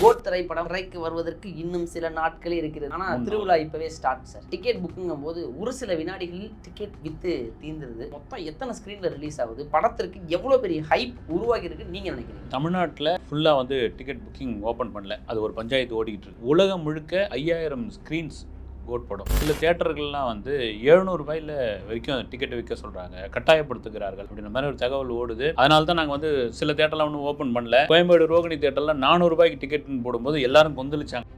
Code திரைப்படம் திரைக்கு வருவதற்கு இன்னும் சில நாட்களே இருக்கிறது. ஆனா உண்மை. திருவிழா இப்பவே ஸ்டார்ட் சார் டிக்கெட் புக்குங்கும் போது ஒரு சில வினாடிகளில் டிக்கெட் வித்து தீந்துருது. மொத்தம் எத்தனை ஸ்கிரீன்ல ரிலீஸ் ஆகுது? படத்திற்கு எவ்வளவு பெரிய ஹைப் உருவாகி இருக்குன்னு நீங்க நினைக்கிறீங்க? தமிழ்நாட்டில் ஃபுல்லாக வந்து டிக்கெட் புக்கிங் ஓப்பன் பண்ணல. அது ஒரு பஞ்சாயத்து ஓடிக்கிட்டு இருக்கு. உலகம் முழுக்க ஐயாயிரம் ஸ்க்ரீன்ஸ் கோட் படம். சில தேட்டர்கள்லாம் வந்து 700 ரூபாயில வரைக்கும் டிக்கெட் விற்க சொல்கிறாங்க கட்டாயப்படுத்துகிறார்கள் அப்படின்ற மாதிரி ஒரு தகவல் ஓடுது. அதனால தான் நாங்கள் வந்து சில தேட்டர்லாம் ஒன்றும் ஓப்பன் பண்ணல. கோயம்பேடு ரோகிணி தேட்டரில் நானூறுபாய்க்கு டிக்கெட்னு போடும்போது எல்லாரும் கொந்தளிச்சாங்க.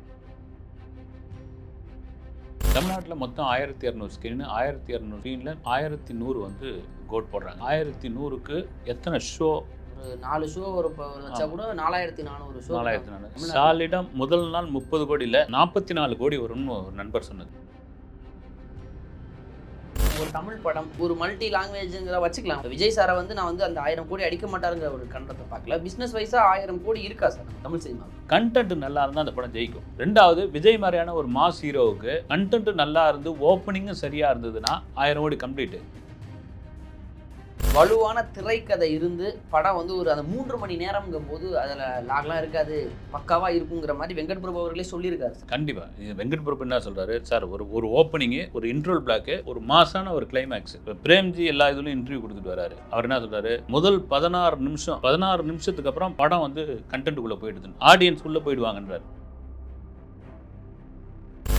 தமிழ்நாட்டில் மொத்தம் ஆயிரத்தி இரநூறு ஸ்க்ரீன் ஆயிரத்தி இரநூறு ஸ்க்ரீனில் ஆயிரத்தி நூறு வந்து கோட் போடுறாங்க. ஆயிரத்தி நூறுக்கு எத்தனை ஷோ ஒரு நாலு ஷோ ஒரு வச்சா கூட நாலாயிரத்தி நானூறு ஷோ நாலாயிரத்தி நானூறு. சாலிடம் முதல் நாள் முப்பது கோடியில் நாற்பத்தி நாலு கோடி வரும்னு ஒரு நண்பர் சொன்னது ஒரு தமிழ் படம் ஒரு மல்டி லாங்குவேஜ்ங்கிற வச்சுக்கலாம். விஜய் சாரை வந்து நான் வந்து அந்த ஆயிரம் கோடி அடிக்க மாட்டாருங்கிற ஒரு கண்டத்தை பார்க்கல. பிசினஸ் வைஸா ஆயிரம் கோடி இருக்கா சார் தமிழ் சினிமா கண்டென்ட் நல்லா இருந்தால் அந்த படம் ஜெயிக்கும். ரெண்டாவது விஜய் மாதிரியான ஒரு மாஸ் ஹீரோவுக்கு கண்டென்ட் நல்லா இருந்து ஓப்பனிங்கும் சரியாக இருந்ததுன்னா ஆயிரம் கோடி கம்ப்ளீட்டு வலுவான திரைக்கதை இருந்து படம் வந்து ஒரு அந்த மூன்று மணி நேரம்ங்கும் போது அதில் லாக்லாம் இருக்காது பக்காவாக இருக்குங்கிற மாதிரி வெங்கட் பிரபு அவர்களே சொல்லியிருக்காரு கண்டிப்பாக வெங்கட் பிரபு என்ன சொல்கிறாரு சார் ஒரு ஒரு ஓப்பனிங்கு ஒரு இன்ட்ரோல் பிளாக்கு ஒரு மாசான ஒரு கிளைமேக்ஸ் இப்போ பிரேம்ஜி எல்லா இதுலையும் இன்டர்வியூ கொடுத்துட்டு வராரு. அவர் என்ன சொல்கிறாரு முதல் பதினாறு நிமிஷம் பதினாறு நிமிஷத்துக்கு அப்புறம் படம் வந்து கண்டென்ட்டுக்குள்ளே போயிடுது ஆடியன்ஸ் உள்ளே போயிடுவாங்கன்றார்.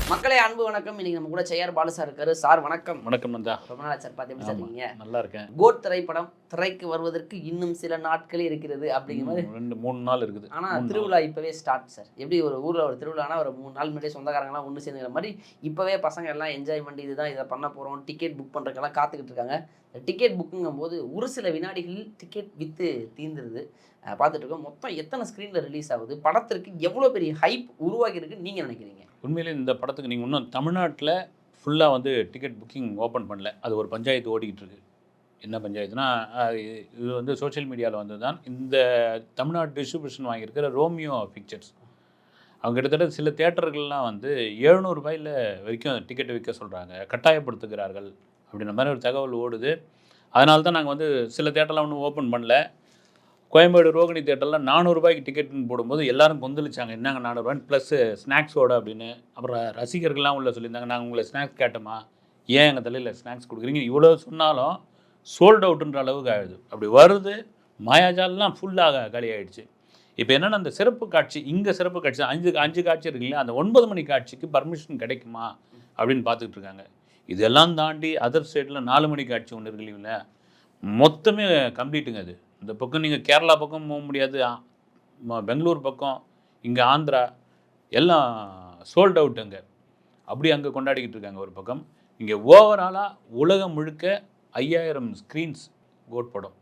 மக்களே அன்பு வணக்கம். இன்னைக்கு நம்ம கூட செய்யார் பாலு சார் இருக்காரு. சார் வணக்கம். வணக்கம் நந்தா. ரொம்ப நாள் சார் பார்த்து எப்படி சார். இருக்கீங்க? நல்லா இருக்கேன். கோட் திரைப்படம் திரைக்கு வருவதற்கு இன்னும் சில நாட்களே இருக்கிறது அப்படிங்கிற மாதிரி. ரெண்டு மூணு நாள் இருக்குது. ஆனா மூணு நாள். திருவிழா இப்பவே ஸ்டார்ட் சார். எப்படி ஒரு ஊர்ல ஒரு திருவிழானா ஒரு மூணு நாள் முன்னாடியே சொந்தக்காரங்களாம் ஒன்று சேர்ந்துக்கிற மாதிரி இப்பவே பசங்க எல்லாம் என்ஜாய் பண்ணி இதுதான் இதை பண்ண போறோம் டிக்கெட் புக் பண்றதுக்கெல்லாம் காத்துக்கிட்டு இருக்காங்க. டிக்கெட் புக்குங்கும் போது ஒரு சில வினாடிகளில் டிக்கெட் வித்து தீந்துருது. அஹ் பார்த்துட்டு இருக்கோம். மொத்தம் எத்தனை ஸ்க்ரீன்ல ரிலீஸ் ஆகுது? படத்திற்கு எவ்வளவு பெரிய ஹைப் உருவாகி இருக்குன்னு நீங்க நினைக்கிறீங்க? உண்மையிலே இந்த படத்துக்கு நீங்கள் இன்னும் தமிழ்நாட்டில் ஃபுல்லாக வந்து டிக்கெட் புக்கிங் ஓப்பன் பண்ணல. அது ஒரு பஞ்சாயத்து ஓடிக்கிட்டு இருக்கு. என்ன பஞ்சாயத்துனா இது- வந்து சோஷியல் மீடியாவில் வந்து தான் இந்த தமிழ்நாடு டிஸ்ட்ரிபியூஷன் வாங்கியிருக்கிற ரோமியோ பிக்சர்ஸ் அவங்க கிட்டத்தட்ட சில தேட்டர்கள்லாம் வந்து எழுநூறுபாயில் வரைக்கும் டிக்கெட் விற்க சொல்கிறாங்க கட்டாயப்படுத்துகிறார்கள். அப்படின்ற மாதிரி ஒரு தகவல் ஓடுது. அதனால தான் நாங்கள் வந்து சில தேட்டர்லாம் ஒன்றும் ஓப்பன் பண்ணல. கோயம்பேடு ரோகிணி தேட்டரில் நானூறுரூபாய்க்கு டிக்கெட்னு போடும்போது எல்லாரும் கொந்தளிச்சாங்க. என்னங்க நானூறுரூவான்னு ப்ளஸ்ஸு ஸ்நாக்ஸோட அப்படின்னு. அப்புறம் ரசிகர்கள்லாம் உள்ள சொல்லியிருந்தாங்க நாங்கள் உங்களை ஸ்நாக்ஸ் கேட்டோமா? ஏன் எங்கள் தலையில் ஸ்நாக்ஸ் கொடுக்குறீங்க? இவ்வளோ சொன்னாலும் சோல்ட் அவுட்டுன்ற அளவுக்கு ஆயிடுது. அப்படி வருது மாயாஜாலெலாம் ஃபுல்லாக காலியாயிடுச்சு. இப்போ என்னென்னா அந்த சிறப்பு காட்சி இங்கே சிறப்பு காட்சி அஞ்சு அஞ்சு காட்சி இருக்கு இல்லையா? அந்த ஒன்பது மணி காட்சிக்கு பர்மிஷன் கிடைக்குமா? அப்படின்னு பார்த்துக்கிட்டு இருக்காங்க. இதெல்லாம் தாண்டி அதர் ஸ்டேட்டில் நாலு மணி காட்சி ஒன்று இருக்கு இல்லைங்களா? மொத்தமே கம்ப்ளீட்டுங்க அது. இந்த பக்கம் நீங்கள் கேரளா பக்கம் போக முடியாது. பெங்களூர் பக்கம் இங்கே ஆந்திரா எல்லாம் சோல்ட் அவுட் அங்கே. அப்படி அங்கே கொண்டாடிக்கிட்டு இருக்காங்க ஒரு பக்கம். இங்கே ஓவராலாக உலகம் முழுக்க ஐயாயிரம் ஸ்க்ரீன்ஸ் கோட் படம்.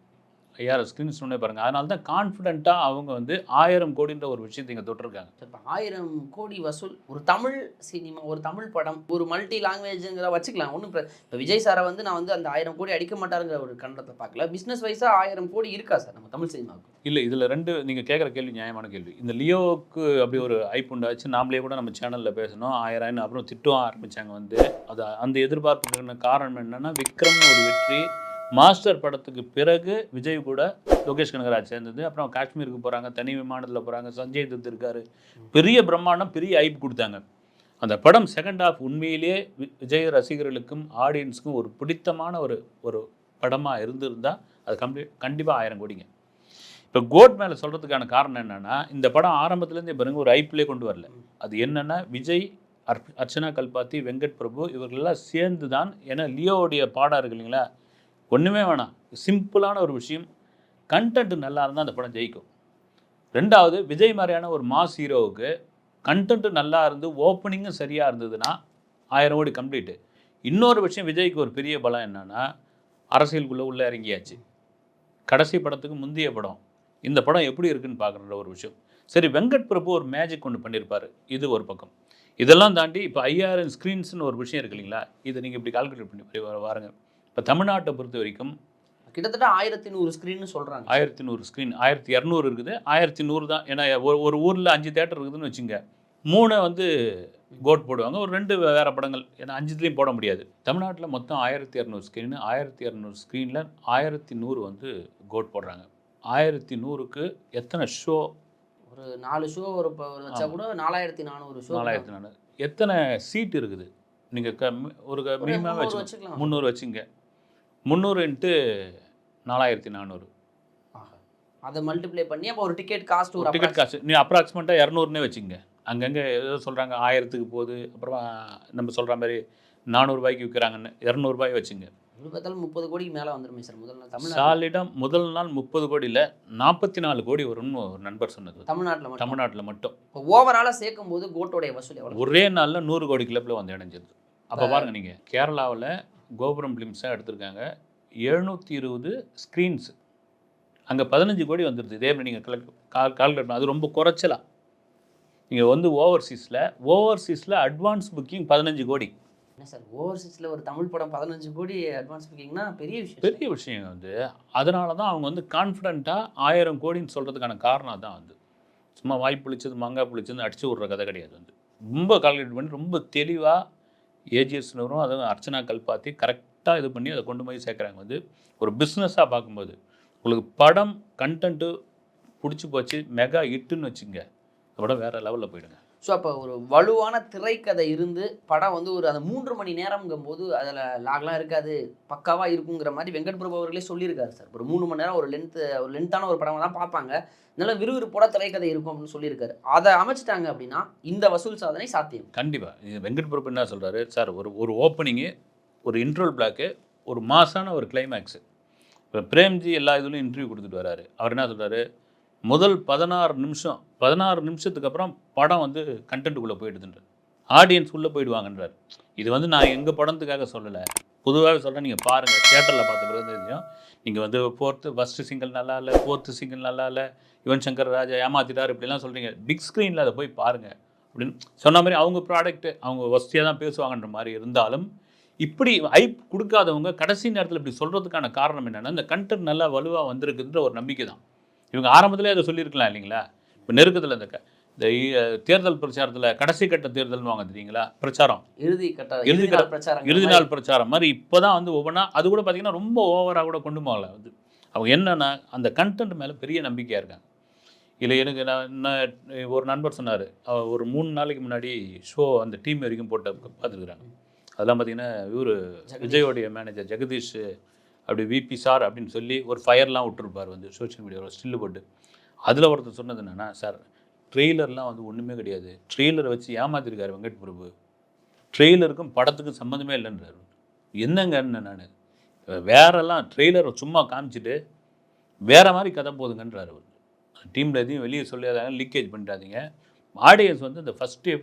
ஐயாயிரம் ஸ்க்ரீன்ஸ் ஒன்றே பாருங்கள் அதனால தான் கான்ஃபிடென்ட்டாக அவங்க வந்து ஆயிரம் கோடின்ற ஒரு விஷயத்தை இங்கே தொட்டிருக்காங்க. இப்போ ஆயிரம் கோடி வசூல் ஒரு தமிழ் சினிமா ஒரு தமிழ் படம் ஒரு மல்டி லாங்குவேஜுங்கிற வச்சுக்கலாம் ஒன்றும் இப்போ விஜய் சாரை வந்து நான் வந்து அந்த ஆயிரம் கோடி அடிக்க மாட்டாருங்கிற ஒரு கண்டத்தை பார்க்கல. பிஸ்னஸ் வைஸா ஆயிரம் கோடி இருக்கா சார் நம்ம தமிழ் சினிமாவுக்கு இல்லை இதில் ரெண்டு நீங்கள் கேட்குற கேள்வி நியாயமான கேள்வி. இந்த லியோவுக்கு அப்படி ஒரு ஐப் உண்டாச்சு நாமளே கூட நம்ம சேனலில் பேசணும். ஆயிரம் அப்புறம் திட்டம் ஆரம்பித்தாங்க வந்து. அது அந்த எதிர்பார்ப்புக்கான காரணம் என்னென்னா விக்ரம்னு ஒரு வெற்றி மாஸ்டர் படத்துக்கு பிறகு விஜய் கூட லோகேஷ் கனகராஜ் சேர்ந்தது. அப்புறம் காஷ்மீருக்கு போகிறாங்க தனி விமானத்தில் போகிறாங்க சஞ்சய் தத் இருக்காரு. பெரிய பிரம்மாண்டம் பெரிய ஐப் கொடுத்தாங்க. அந்த படம் செகண்ட் ஆஃப் உண்மையிலேயே வி- விஜய் ரசிகர்களுக்கும் ஆடியன்ஸுக்கும் ஒரு பிடித்தமான ஒரு ஒரு படமாக இருந்திருந்தால் அது கம்ப்ளீட் கண்டிப்பாக ஆயிரம் கோடிங்க. இப்போ கோட் மேலே சொல்கிறதுக்கான காரணம் என்னென்னா இந்த படம் ஆரம்பத்துலேருந்தே பாருங்க ஒரு ஐப்பிலே கொண்டு வரல. அது என்னென்னா விஜய் அர் அர்ச்சனா கல்பாத்தி வெங்கட் பிரபு இவர்களெல்லாம் சேர்ந்து தான் ஏன்னா லியோவுடைய பாடம் இருக்கு இல்லைங்களா ஒன்றுமே வேணாம். சிம்பிளான ஒரு விஷயம். கண்டென்ட் நல்லா இருந்தால் அந்த படம் ஜெயிக்கும். ரெண்டாவது விஜய் மாதிரியான ஒரு மாஸ் ஹீரோவுக்கு கண்டென்ட் நல்லா இருந்து ஓப்பனிங்கும் சரியாக இருந்ததுன்னா ஆயிரம் கோடி கம்ப்ளீட்டு இன்னொரு விஷயம் விஜய்க்கு ஒரு பெரிய பலம் என்னன்னா அரசியலுக்குள்ளே உள்ளே இறங்கியாச்சு. கடைசி படத்துக்கு முந்தைய படம். இந்த படம் எப்படி இருக்குன்னு பார்க்குற ஒரு விஷயம். சரி வெங்கட் பிரபு ஒரு மேஜிக் ஒன்று பண்ணியிருப்பாரு இது ஒரு பக்கம். இதெல்லாம் தாண்டி இப்போ ஐயாயிரம் ஸ்க்ரீன்ஸ்னு ஒரு விஷயம் இருக்கு இல்லைங்களா? இதை நீங்கள் இப்படி கால்குலேட் பண்ணி போய் வாருங்க. இப்போ தமிழ்நாட்டை பொறுத்த வரைக்கும் கிட்டத்தட்ட ஆயிரத்தி நூறு ஸ்க்ரீன்னு சொல்றாங்க. ஆயிரத்தி நூறு ஸ்க்ரீன் ஆயிரத்தி இரநூறு இருக்குது. ஆயிரத்தி நூறு தான் ஏன்னா ஒரு ஒரு ஊரில் அஞ்சு தேட்டர் இருக்குதுன்னு வச்சுங்க. மூணை வந்து கோட் போடுவாங்க. ஒரு ரெண்டு வேறு படங்கள். ஏன்னா அஞ்சுத்துலேயும் போட முடியாது. தமிழ்நாட்டில் மொத்தம் ஆயிரத்தி இரநூறு ஸ்க்ரீனு ஆயிரத்தி இரநூறு ஸ்க்ரீனில் ஆயிரத்தி நூறு வந்து கோட் போடுறாங்க. ஆயிரத்தி நூறுக்கு எத்தனை ஷோ ஒரு நாலு ஷோ ஒரு வச்சா. கூட நாலாயிரத்தி நானூறு ஷோ நாலாயிரத்தி நானூறு. எத்தனை சீட் இருக்குது? நீங்கள் க ஒரு மினிமம் வச்சு வச்சுக்கலாம். முந்நூறு வச்சுங்க. முந்நூறு இன்ட்டு நாலாயிரத்தி நானூறு. அதை மல்டிப்ளை பண்ணி அப்போ ஒரு டிக்கெட் காஸ்ட் ஒரு டிக்கெட் காசு நீ அப்ராக்சிமேட்டாக இரநூறுனே வச்சுங்க. அங்கங்கே ஏதோ சொல்கிறாங்க ஆயிரத்துக்கு போகுது. அப்புறம் நம்ம சொல்கிற மாதிரி நானூறுபாய்க்கு விற்கிறாங்கன்னு இரநூறுபாய் வச்சுங்க. பார்த்தாலும் முப்பது கோடிக்கு மேலே வந்துருமே சார். முதல்ல தமிழ்நாடு சாலிடம் முதல் நாள் முப்பது கோடியில் நாற்பத்தி நாலு கோடி வரும்னு ஒரு நண்பர் சொன்னது. தமிழ்நாட்டில் மட்டும். தமிழ்நாட்டில் மட்டும். இப்போ ஓவராலாக சேர்க்கும் போது கோட்டோடைய வசூல் ஒரே நாளில் நூறு கோடி கிளப்பில் வந்து இணைஞ்சிருது. அப்போ இப்ப- பாருங்க நீங்கள் கேரளாவில் கோபுரம் ஃபிலிம்ஸாக எடுத்திருக்காங்க. எழுநூற்றி இருபது ஸ்க்ரீன்ஸ் அங்கே பதினஞ்சு கோடி வந்துருது. இதே மாதிரி நீங்கள் கால் கால்குலேட் அது ரொம்ப குறைச்சலா. நீங்கள் வந்து ஓவர்சீஸில் ஓவர்சீஸில் அட்வான்ஸ் புக்கிங் பதினஞ்சு கோடி. என்ன சார் ஓவர்சீஸில் ஒரு தமிழ் படம் பதினஞ்சு கோடி அட்வான்ஸ் புக்கிங்னா பெரிய விஷயம் பெரிய விஷயம் வந்து அதனால தான் அவங்க வந்து கான்ஃபிடண்ட்டாக ஆயிரம் கோடின்னு சொல்கிறதுக்கான காரணம் தான் வந்து. சும்மா வாய் புளிச்சது மாங்காய் புளிச்சது அடிச்சு விட்ற கதை கிடையாது வந்து. ரொம்ப கால்குலேட் பண்ணி ரொம்ப தெளிவாக ஏஜிஎஸ்னரும் அதை அர்ச்சனா கல்பாத்தி கரெக்டாக இது பண்ணி அதை கொண்டு போய் சேர்க்குறாங்க. வந்து ஒரு பிஸ்னஸாக பார்க்கும்போது உங்களுக்கு படம் கண்டென்ட்டு பிடிச்சி போச்சு மெகா ஹிட்டுன்னு வச்சுங்க அதோட வேறு லெவலில் போயிடுங்க. ஸோ அப்போ ஒரு வலுவான திரைக்கதை இருந்து படம் வந்து ஒரு அந்த மூன்று மணி நேரம்ங்கும் போது அதில் லாக்லாம் இருக்காது பக்காவாக இருக்குங்கிற மாதிரி வெங்கட் பிரபு அவர்களே சொல்லியிருக்காரு சார். ஒரு மூணு மணி நேரம் ஒரு லென்த்து ஒரு லென்த்தான ஒரு படம் தான் பார்ப்பாங்க. நல்ல விறுவிறுப்போட திரைக்கதை இருக்கும் அப்படின்னு சொல்லியிருக்காரு. அதை அமைச்சிட்டாங்க அப்படின்னா இந்த வசூல் சாதனை சாத்தியம். கண்டிப்பாக வெங்கட் பிரபு என்ன சொல்கிறாரு சார் ஒரு ஒரு ஓப்பனிங்கு ஒரு இன்ட்ரோல் பிளாக்கு ஒரு மாசான ஒரு கிளைமேக்ஸு இப்போ பிரேம்ஜி எல்லா இதுலையும் இன்டர்வியூ கொடுத்துட்டு வராரு. அவர் என்ன சொல்கிறாரு முதல் பதினாறு நிமிஷம் பதினாறு நிமிஷத்துக்கு அப்புறம் படம் வந்து கண்டென்ட்டுக்குள்ளே போயிடுதுன்றார் ஆடியன்ஸ் உள்ளே போயிடுவாங்கன்றார். இது வந்து நான் எங்கள் படத்துக்காக சொல்லலை. பொதுவாக சொல்கிறேன் நீங்கள் பாருங்கள் தியேட்டரில் பார்த்த பிறகு தெரியும் நீங்கள் வந்து ஃபோர்த்து ஃபஸ்ட்டு சிங்கிள் நல்லா இல்லை ஃபோர்த்து சிங்கிள் நல்லா இல்லை யுவன் சங்கர் ராஜா ஏமாத்திட்டார் இப்படிலாம் சொல்கிறீங்க பிக் ஸ்க்ரீனில் அதை போய் பாருங்கள் அப்படின்னு சொன்ன மாதிரி அவங்க ப்ராடக்ட்டு அவங்க வசதியாக தான் பேசுவாங்கன்ற மாதிரி இருந்தாலும் இப்படி ஐப் கொடுக்காதவங்க கடைசி நேரத்தில் இப்படி சொல்கிறதுக்கான காரணம் என்னென்னா இந்த கண்டென்ட் நல்லா வலுவாக வந்திருக்குன்ற ஒரு நம்பிக்கை தான். இவங்க ஆரம்பத்திலே அதை சொல்லியிருக்கலாம் இல்லைங்களா? இப்போ நெருக்கத்தில் இந்த இந்த தேர்தல் பிரச்சாரத்தில் கடைசி கட்ட தேர்தல்னு வாங்க தெரியுங்களா? பிரச்சாரம். இறுதி கட்ட இறுதி நாள் பிரச்சாரம் இறுதி நாள் பிரச்சாரம் மாதிரி இப்போ தான் வந்து ஒவ்வொன்றா அது கூட பார்த்தீங்கன்னா ரொம்ப ஓவராக கூட கொண்டு போகல வந்து அவங்க என்னன்னா அந்த கண்டென்ட் மேலே பெரிய நம்பிக்கையாக இருக்காங்க. இல்லை எனக்கு நான் நான் ஒரு நண்பர் சொன்னார் ஒரு மூணு நாளைக்கு முன்னாடி ஷோ அந்த டீம் வரைக்கும் போட்டு பார்த்துருக்குறாங்க அதெல்லாம் பார்த்தீங்கன்னா இவர் விஜயோடைய மேனேஜர் ஜெகதீஷ் அப்படி விபி சார் அப்படின்னு சொல்லி ஒரு ஃபயர்லாம் விட்டுருப்பார் வந்து சோஷியல் மீடியாவில் ஸ்டில்லு போட்டு. அதில் ஒருத்தர் சொன்னது என்னென்னா சார் ட்ரெய்லர்லாம் வந்து ஒன்றுமே கிடையாது. ட்ரெய்லரை வச்சு ஏமாத்திருக்காரு வெங்கட் பிரபு. ட்ரெய்லருக்கும் படத்துக்கும் சம்மந்தமே இல்லைன்றாரு. என்னங்கன்னு நான்? வேறெல்லாம் ட்ரெய்லரை சும்மா காமிச்சிட்டு வேற மாதிரி கதை போதுங்கன்றார் அவர். டீமில் எதையும் வெளியே சொல்லாதாங்க லீக்கேஜ் பண்ணிடாதீங்க. ஆடியன்ஸ் வந்து இந்த first day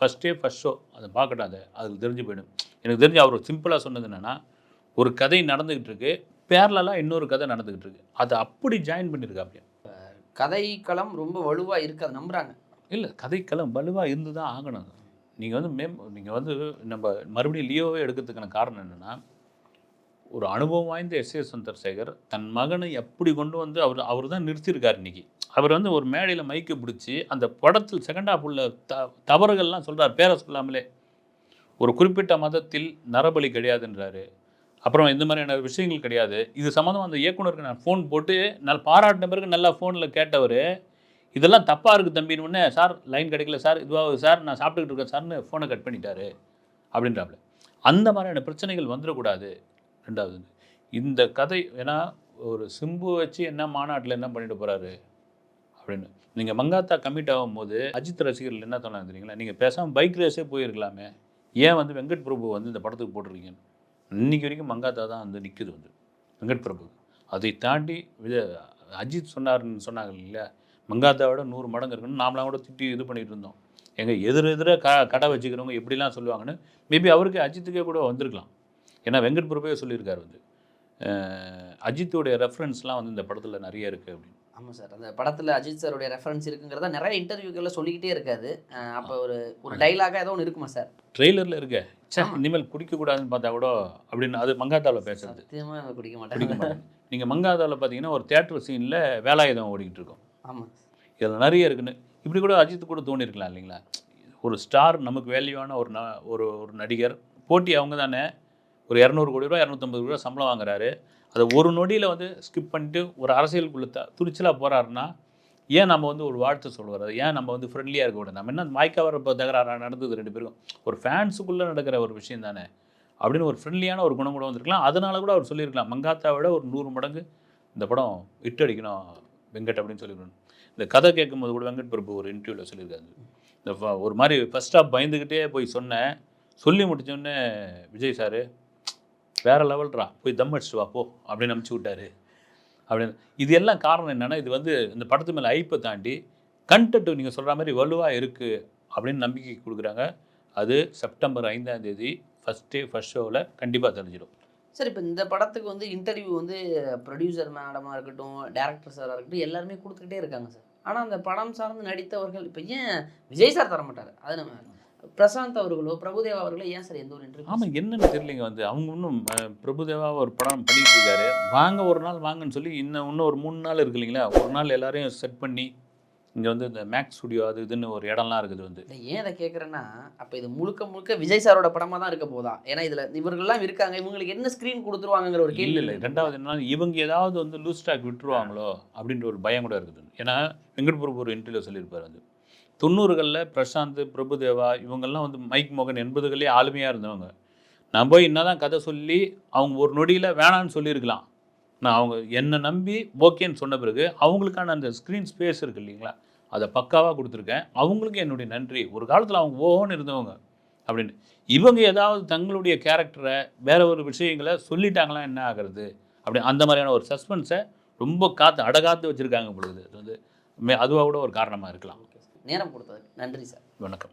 first day first show அதை பார்க்கட்டும் அதை அதுக்கு தெரிஞ்சு போயிடும். எனக்கு தெரிஞ்சு அவர் சிம்பிளாக சொன்னது என்னென்னா ஒரு கதை நடந்துக்கிட்டு இருக்கு பேரலாம் இன்னொரு கதை நடந்துக்கிட்டு இருக்கு அதை அப்படி ஜாயின் பண்ணியிருக்கா அப்படியே? கதை களம் ரொம்ப வலுவாக இருக்காது நம்புறாங்க. இல்லை கதைக்களம் வலுவாக இருந்து தான் ஆகணும். நீங்கள் வந்து மேம் நீங்கள் வந்து நம்ம மறுபடியும் லியோவே எடுக்கிறதுக்கான காரணம் என்னென்னா ஒரு அனுபவம் வாய்ந்த எஸ் ஏ சந்திரசேகர் தன் மகனை எப்படி கொண்டு வந்து அவர் அவர் தான் நிறுத்தியிருக்கார் இன்னைக்கு. அவர் வந்து ஒரு மேடையில் மைக்கு பிடிச்சி அந்த படத்தில் செகண்ட் ஹாஃப் உள்ள த தவறுகள்லாம் சொல்கிறார் பேரை சொல்லாமலே. ஒரு குறிப்பிட்ட மதத்தில் நரபலி கிடையாதுன்றாரு. அப்புறம் இந்த மாதிரியான விஷயங்கள் கிடையாது. இது சம்மந்தமாக அந்த இயக்குனருக்கு நான் ஃபோன் போட்டு நல்லா பாராட்டின பிறகு நல்லா ஃபோனில் கேட்டவர் இதெல்லாம் தப்பாக இருக்குது தம்பின்னு உடனே சார் லைன் கிடைக்கல சார் இதுவாகுது சார் நான் சாப்பிட்டுக்கிட்டு இருக்கேன் சார்னு ஃபோனை கட் பண்ணிட்டாரு. அப்படின்றாப்புல அந்த மாதிரியான பிரச்சனைகள் வந்துடக்கூடாது. ரெண்டாவது இந்த கதை ஏன்னா ஒரு சிம்பு வச்சு என்ன மாநாட்டில் என்ன பண்ணிட்டு போகிறாரு அப்படின்னு. நீங்கள் மங்காத்தா கமிட் ஆகும்போது அஜித் ரசிகர்கள் என்ன சொன்னாங்க தெரியுங்களா? நீங்கள் பேசாமல் பைக் ரேஸே போயிருக்கலாமே. ஏன் வந்து வெங்கட் பிரபு வந்து இந்த படத்துக்கு போட்டிருக்கீங்கன்னு? இன்னைக்கு வரைக்கும் மங்காத்தா தான் வந்து நிற்குது வந்து. வெங்கட் பிரபு. அதை தாண்டி விஜய் அஜித் சொன்னார்னு சொன்னாங்க இல்லையா? மங்காத்தாவோட நூறு மடங்கு இருக்குன்னு நாமளாம் கூட திட்டி இது பண்ணிகிட்டு இருந்தோம். எங்கள் எதிர் எதிர க கடை வச்சுக்கிறவங்க எப்படிலாம் சொல்லுவாங்கன்னு மேபி அவருக்கு அஜித்துக்கே கூட வந்திருக்கலாம். ஏன்னா வெங்கட் பிரபுவே சொல்லியிருக்காரு வந்து. அஜித்துடைய அஜித்தோடைய ரெஃபரன்ஸ்லாம் வந்து இந்த படத்தில் நிறைய இருக்குது அப்படின்னு. ஆமாம் சார். அந்த படத்தில் அஜித் சாருடைய ரெஃபரன்ஸ் இருக்குங்கிறத நிறைய இன்டர்வியூக்களில் சொல்லிக்கிட்டே இருக்காது அப்போ ஒரு ஒரு டைலாகாக ஏதோ ஒன்று இருக்குமா சார்? ட்ரெய்லரில் இருக்க. ஆமா. இனிமேல் குடிக்கக்கூடாதுன்னு பார்த்தா கூட அப்படின்னு அது மங்காத்தாவில் பேசுறது. சத்தியமாக குடிக்க மாட்டாங்க நீங்கள் மங்காத்தாவில் பார்த்தீங்கன்னா ஒரு தேட்டர் சீனில் வேலாயுதம் ஓடிக்கிட்டு இருக்கும். ஆமாம் இதில் நிறைய இருக்குன்னு. இப்படி கூட அஜித் கூட தோணிருக்கலாம் இல்லைங்களா? ஒரு ஸ்டார் நமக்கு வேல்யூவான ஒரு ந ஒரு ஒரு நடிகர். போட்டி அவங்க தானே. ஒரு இரநூறு கோடி ரூபா இரநூத்தம்பது ரூபா சம்பளம் வாங்குறாரு. அதை ஒரு நொடியில் வந்து ஸ்கிப் பண்ணிட்டு ஒரு அரசியலுக்குள்ள த துணிச்சலாக போகிறாருன்னா ஏன் நம்ம வந்து ஒரு வாழ்த்து சொல்லுவார் ஏன் நம்ம வந்து ஃப்ரெண்ட்லியாக இருக்கக்கூடாது நம்ம என்ன மாய்க்காவர் இப்போ தகராறு நடந்தது ரெண்டு பேருக்கும்? ஒரு ஃபேன்ஸுக்குள்ளே நடக்கிற ஒரு விஷயம் தானே. அப்படின்னு ஒரு ஃப்ரெண்ட்லியான ஒரு குணம் கூட வந்திருக்கலாம். அதனால கூட அவர் சொல்லியிருக்கலாம். மங்காத்தா விட ஒரு நூறு மடங்கு இந்த படம் இட்டு அடிக்கணும் வெங்கட் அப்படின்னு சொல்லியிருக்கணும். இந்த கதை கேட்கும்போது கூட வெங்கட் பிரபு ஒரு இன்டர்வியூவில் சொல்லியிருக்காரு. இந்த ஃப- ஒரு மாதிரி ஃபஸ்ட்டாக பயந்துக்கிட்டே போய் சொன்னேன். சொல்லி முடிச்சோடனே விஜய் சார் வேற லெவல்ரா போய் தம் அடிச்சுட்டு வா போ அப்படின்னு அனுப்பிச்சி விட்டாரு. அப்படின்னு இது எல்லாம் காரணம் என்னென்னா இது வந்து இந்த படத்து மேலே ஐப்பை தாண்டி கண்டென்ட் நீங்கள் சொல்கிற மாதிரி வலுவாக இருக்குது அப்படின்னு நம்பிக்கை கொடுக்குறாங்க. அது செப்டம்பர் ஐந்தாம் தேதி ஃபஸ்ட் டே ஃபஸ்ட் ஷோவில் கண்டிப்பாக தெரிஞ்சிடும். சார் இப்போ இந்த படத்துக்கு வந்து இன்டர்வியூ வந்து ப்ரொடியூசர் மேடமாக இருக்கட்டும் டேரக்டர் சாராக இருக்கட்டும் எல்லாருமே கொடுத்துக்கிட்டே இருக்காங்க சார் ஆனால் அந்த படம் சார்ந்து நடித்தவர்கள் இப்போ ஏன் விஜய் சார் தர மாட்டார் அது நம்ம பிரசாந்த் அவர்களோ பிரபுதேவா அவர்களோ ஏன் சார் எந்த ஒரு இன்டர்வியூ ஆமாம் என்னன்னு தெரியலைங்க வந்து. அவங்க இன்னும் பிரபுதேவா ஒரு படம் பண்ணிட்டு இருக்காரு. வாங்க ஒரு நாள் வாங்கன்னு சொல்லி இன்னும் இன்னும் ஒரு மூணு நாள் இருக்கு இல்லைங்களா? ஒரு நாள் எல்லாரையும் செட் பண்ணி இங்கே வந்து இந்த மேக்ஸ் ஸ்டுடியோ அது இதுன்னு ஒரு இடம்லாம் இருக்குது வந்து. ஏன் அதை கேட்குறேன்னா அப்போ இது முழுக்க முழுக்க விஜய் சாரோட படமாக தான் இருக்க போதா? ஏன்னா இதில் இவர்கள்லாம் இருக்காங்க. இவங்களுக்கு என்ன ஸ்க்ரீன் கொடுத்துருவாங்கங்கிற ஒரு கேள்வி இல்லை ரெண்டாவது என்னன்னா இவங்க ஏதாவது வந்து லூஸ் ஸ்டாக் விட்டுருவாங்களோ அப்படின்ற ஒரு பயம் கூட இருக்குது. ஏன்னா வெங்கட் பிரபு ஒரு இன்டர்வியூ சொல்லியிருப்பார் வந்து. தொண்ணூறுகளில் பிரசாந்த் பிரபுதேவா இவங்கெல்லாம் வந்து மைக் மோகன் எண்பதுகளே ஆளுமையாக இருந்தவங்க. நான் போய் என்ன தான் கதை சொல்லி அவங்க ஒரு நொடியில் வேணான்னு சொல்லியிருக்கலாம். நான் அவங்க என்னை நம்பி ஓகேன்னு சொன்ன பிறகு அவங்களுக்கான அந்த ஸ்க்ரீன் ஸ்பேஸ் இருக்கு இல்லைங்களா? அதை பக்காவாக கொடுத்துருக்கேன். அவங்களுக்கு என்னுடைய நன்றி. ஒரு காலத்தில் அவங்க ஓஹோன்னு இருந்தவங்க அப்படின்னு. இவங்க ஏதாவது தங்களுடைய கேரக்டரை வேற ஒரு விஷயங்களை சொல்லிட்டாங்களா என்ன ஆகிறது? அப்படி அந்த மாதிரியான ஒரு சஸ்பென்ஸை ரொம்ப காத்து அடகாத்து வச்சுருக்காங்க பொழுது. அது வந்து மே- கூட ஒரு காரணமாக இருக்கலாம். நேரம் கொடுத்ததுக்கு நன்றி சார். வணக்கம்.